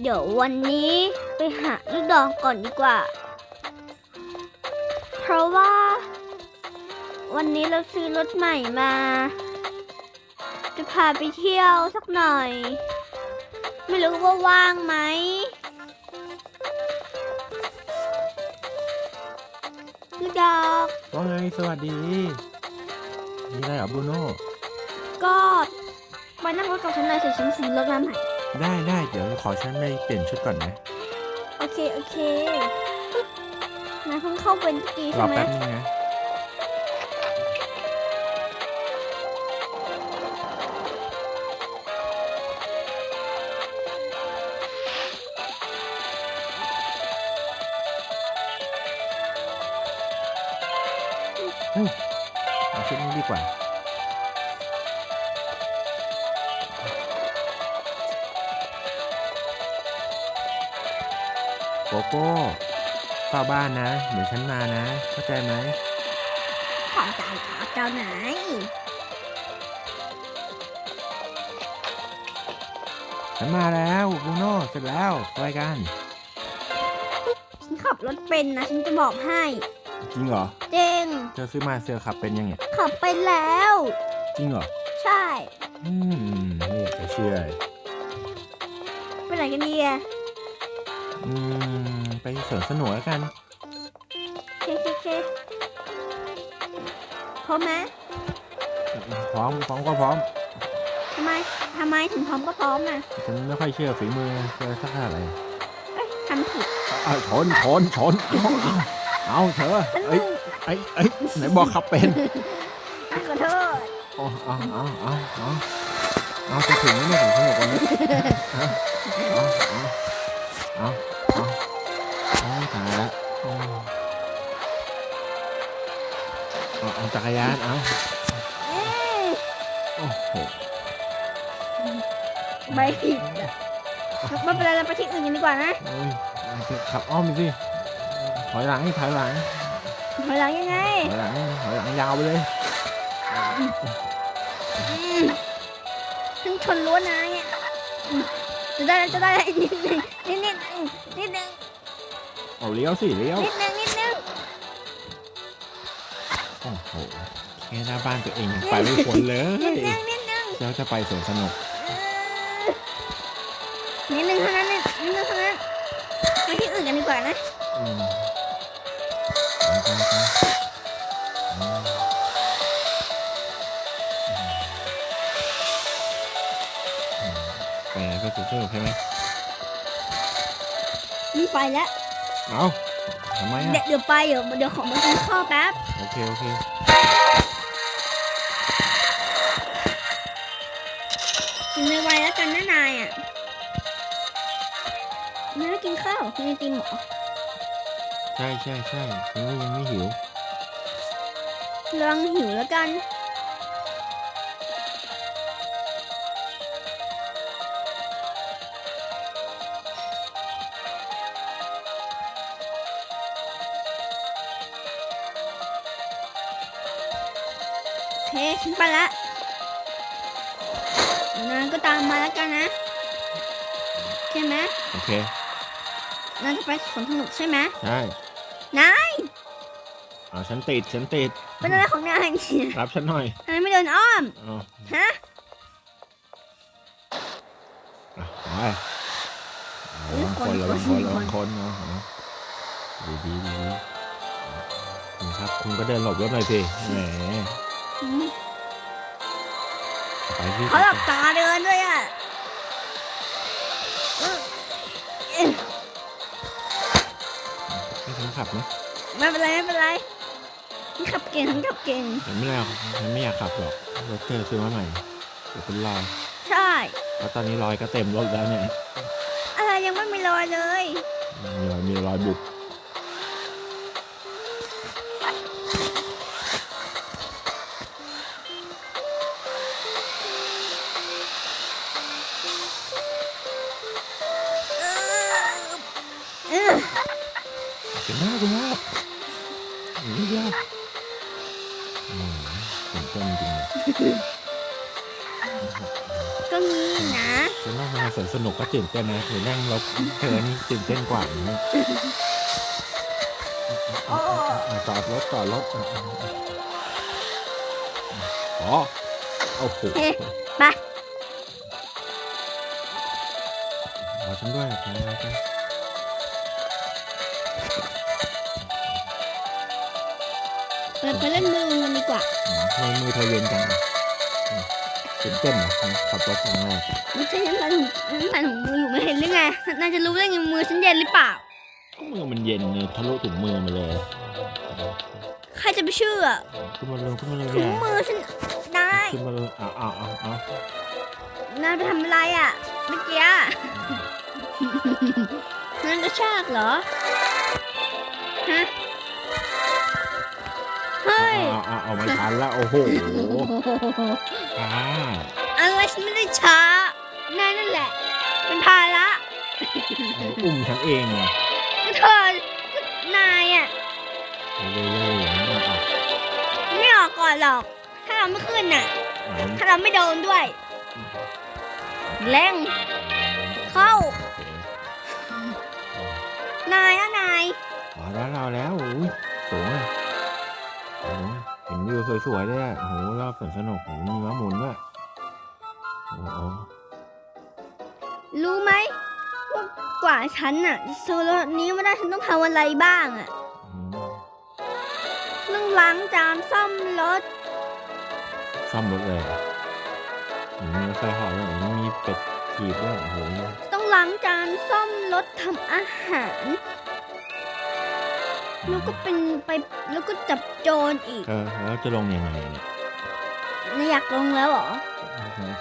เดี๋ยววันนี้ไปหาลูกดอกก่อนดีกว่า เพราะว่า วันนี้เราซื้อรถใหม่มา จะพาไปเที่ยวสักหน่อย ไม่รู้ว่าว่างไหมลูกดอก ว่าไงสวัสดี มีอะไรเหรอบรูโน่ก็มานั่งรถกับฉันหน่อยสิฉันซื้อรถมาใหม่ ได้ได้เดี๋ยวขอฉันไปเปลี่ยนชุดก่อนนะโอเค โอเคนายเพิ่งเข้าเป็นตะกี้รใช่อไหมแป๊บนึงนะเฮ้ยเอาชุดนี้ดีกว่า โกโก้เฝ้าบ้านนะ เดี๋ยวฉันมานะ เข้าใจไหมขอใจครับเจ้านายฉันมาแล้วบรูโน่เสร็จแล้วไปกัน ฉันขับรถเป็นนะ ฉันจะบอกให้ จริงเหรอ เจ้งเธอซื้อมาเซอร์ขับเป็นยังไงขับเป็นแล้ว จริงเหรอ ใช่ อืมไม่อยากจะเชื่อเลยไปไหนกันดีอะ อืม ไปสวนสนุกแล้วกัน เคเคเคพร้อมไหมพร้อมพร้อมก็พร้อมทำไมทำไมถึงพร้อมก็พร้อมอะฉันไม่ค่อยเชื่อฝีมือเธอสักเท่าไหร่เอ้ยทำผิดเอาชนชนชนเอาเอาเอาเธอฉันเอ้ยไอ้ไอ้ยไหนบอกขับเป็นขอโทษเอาเอาเอาเอาเอาเอาจะถึงแล้วไม่ถึงสนุกวันนี้เอาเอาเอาเอาเอา ตายละเอาเอาเอาจักรยานเอาเอ้ยโอ้โหใบผิดอะไม่เป็นไรเราไปที่อื่นกันดีกว่านะเฮ้ยอาจจะขับอ้อมไปสิถอยหลังถอยหลังถอยหลังยังไงถอยหลังถอยหลังยาวไปเลยอืมฉันชนรั้วนายอะอืมจะได้จะได้นิดนึงนิดนิดนึงนิดนึง เอาเลี้ยวสิเลี้ยวนิดนึงนิดนึงโอ้โหแค่หน้าบ้านตัวเองยังไปไม่พ้นเลยนิดนึงนิดนึงแล้วจะไปสวนสนุกเออนิดนึงเท่านั้นนิดนิดนึงเท่านั้นไปที่อื่นกันดีกว่านะอืมไปไปไปอืมอืมไปไหนไปสวนสนุกใช่ไหมนี่ไปแล้ว เอาทำไมเดี๋ยอะวเดี๋ยวไปเดี๋ยวเดี๋ยวขอมากินข้าวแป๊บ โอเค โอเคกินไวๆแล้วกันนะนายอะนายไม่กินข้าวกินไอติมเหรอใช่ใช่ใช่ฉันก็ยังไม่หิวระวังหิวแล้วกัน เคฉันไปละเดี๋ยวนายก็ตามมาแล้วกันนะใช่ไหมโอเคนายจะไปสวนสนุกใช่ไหมใช่นายเอาฉันติดฉันติดเป็นอะไรของนายเนี่ยรับฉันหน่อยนายไม่เดินอ้อมเอาฮะอะไประวังคนระวังคนระวังคนเนาะดีดีดีคุณครับคุณก็เดินหลบรถหน่อยสิแหม ไปที่เขาหลับตาเดินด้วยอะเออเอ๊ะให้ฉันขับนะไม่เป็นไรไม่เป็นไรฉันขับเก่งฉันขับเก่งฉันไม่เอาฉันไม่อยากขับหรอกรถเธอซื้อมาใหม่เดี๋ยวเป็นรอยใช่เพราะตอนนี้รอยก็เต็มรถแล้วเนี่ยอะไรยังไม่มีรอยเลยมีรอยมีรอยบุบ อืมเก่งเกินจริงเลยก็งี้นะฉันนั่งมาสวนสนุกก็ตื่นเต้นนะหรือนั่งรถเธอนี่ตื่นเต้นกว่าอย่างนี้อะอะอะอะจอดรถจอดรถอะอะอะอ๋อโอ้โหเฮ้ไปขอฉันด้วยไปไปไป ไปไปเล่นมือกันดีกว่าอืมทำไมมือเธอเย็นจังอะอืมตื่นเต้นเหรอขับรถครั้งแรกไม่ใช่น้ำตาลน้ำตาลของมืออยู่ไม่เห็นหรือไงน่าจะรู้ได้ไงมือฉันเย็นหรือเปล่าก็มือมันเย็นเนี่ยทะลุถึงมือมาเลยใครจะไปเชื่อขึ้นมาเร็วขึ้นมาเร็วถุงเนี่ยมือฉันนายขึ้นมาเร็วเอาเอาเอาเอานายไปทำอะไรอะเมื่อกี้อะนั่นกระชากเหรอฮะ เฮ้ยเอาเอาเอาไม่ทันแล้วโอ้โหอ่าอะไรฉันไม่ได้ช้านายนั่นแหละ เป็นภาระอุ้มฉันเองไงก็เธอก็นายอะเร็วๆอย่างนี้เอาไม่ออกก่อนหรอก ถ้าเราไม่ขึ้นน่ะ เอาถ้าเราไม่โดนด้วย แรงเข้าโอเคนายนะนายอ๋อแล้วเราแล้วโอ้ย วิวสวยๆเลยอะโอ้โหรอบสวนสนุกโอ้โหมีม้าหมุนด้วยโอ้โหรู้ไหมว่ากว่าฉันน่ะจะโซโลนี้มาได้ฉันต้องทำอะไรบ้างอะอืมต้องล้างจานซ่อมรถซ่อมรถเลยอะโอ้โหมีรถไฟเหอด้วยโอ้โหมีเป็ดถีบด้วยโอ้โหต้องล้างจานซ่อมรถทำอาหาร แล้วก็เป็นไปแล้วก็จับโจรอีกเออแล้วจะลงยังไงเนี่ยนายอยากลงแล้วเหรอ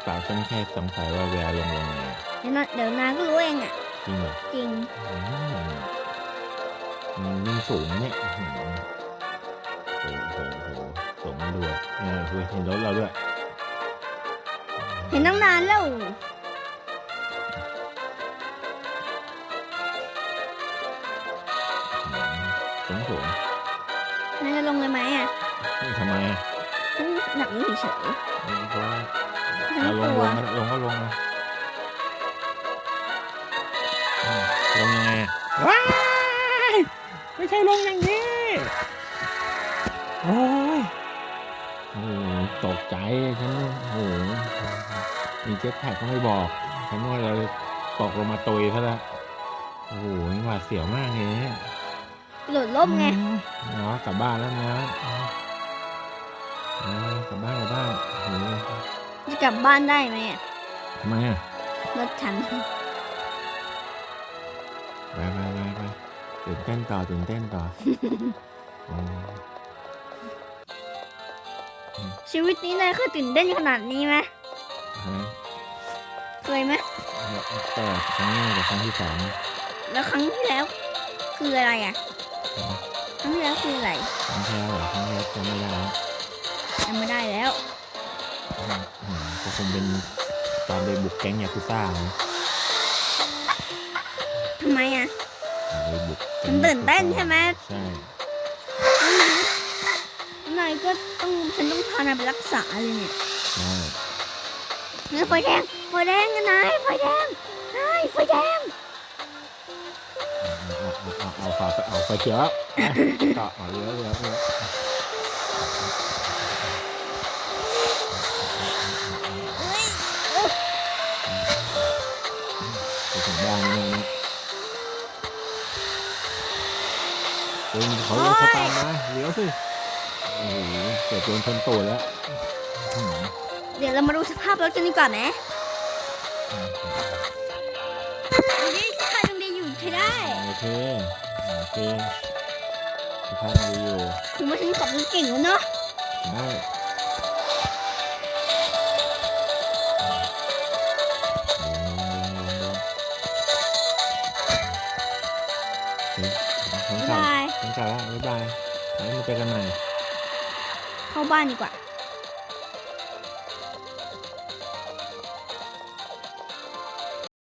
เปล่าฉันแค่สงสัยว่าเวลาลงลงยังไงเดี๋ยวนะเดี๋ยวนายก็รู้เองอะจริงเหรอจริงอืมมันยิ่งสูงนะเนี่ยอื้อหือโอ้โหโอ้โหสูงด้วยเออเฮ้ยเห็นรถเราด้วยเห็นตั้งนานแล้ว สูงสูงนายจะลงเลยไหมอะนี่ทำไมอะฉันหนักรู้เฉยเพราะว่าๆฉันเอาลกงลัลวงก็ลงก็ลงนะอืมลงยังไงอะว้ายไม่ใช่ลงอย่างนี้โอ้ยโอ้โหตกใจฉันโอ้โหมีเจ็ตแพ็กก็ไม่บอกฉันว่าเราตกลงมาตุยซะแล้วโอ้โหหวาดเสียวมากเลย เนี่ยหลุดล่มไงเนาะกลับบ้านแล้วนะเอาเอากลับบ้านกลับบ้านโอ้โหจะกลับบ้านได้ไหมอะทำไมอะรถฉันไปไปไปไปตื่นเต้นต่อตื่นเต้นต่อโอ้ชีวิตนี้นายเคยตื่นเต้นขนาดนี้ไหมฮะเคยไหมแต่ครั้งนี้แต่ครั้งที่สองนะแล้วครั้งที่แล้ว คืออะไรอะ ครั้งที่แล้วคืออะไรครั้งที่แล้วเหรอครั้งที่แล้วจำไม่ได้แล้วจำไม่ได้แล้วอืมอืมก็คงเป็นตอนไปบุกแก๊งยากุซ่านะทำไมอะ ไปบุกแก๊มันงตื่นเต้นใช่ไหม ใช่แล้วนายนายก็ต้องฉันต้องพานายไปรักษาเลยเนี่ยใช่ เฮ้ยไฟแดงไฟแดงนะนายไฟแดงนายไฟแดง เอาเอาเอาไฟเขียวแล้วต่อเอาเลี้ยวเลี้ยวเยวเยไปถึงบ้านนี่นะเฮ้ยเขาเขาตามมาเลี้ยวสิโอ้โหเกิดโดนชนตูดแล้วเดี๋ยวเรามาดูสภาพรถกันดีกว่าไหมดูดิสภาพยังดีอยู่ใช้ได้ เคโอเคสภาพดีอยู่ถือว่าฉันขับรถเก่งแล้วเนาะได้ลงลงลงลงโอเคผมบ๊ายกลับบายผมกลับแล้วบ๊ายบายไว้วมาเจอกันใหม่เข้าบ้านดีกว่า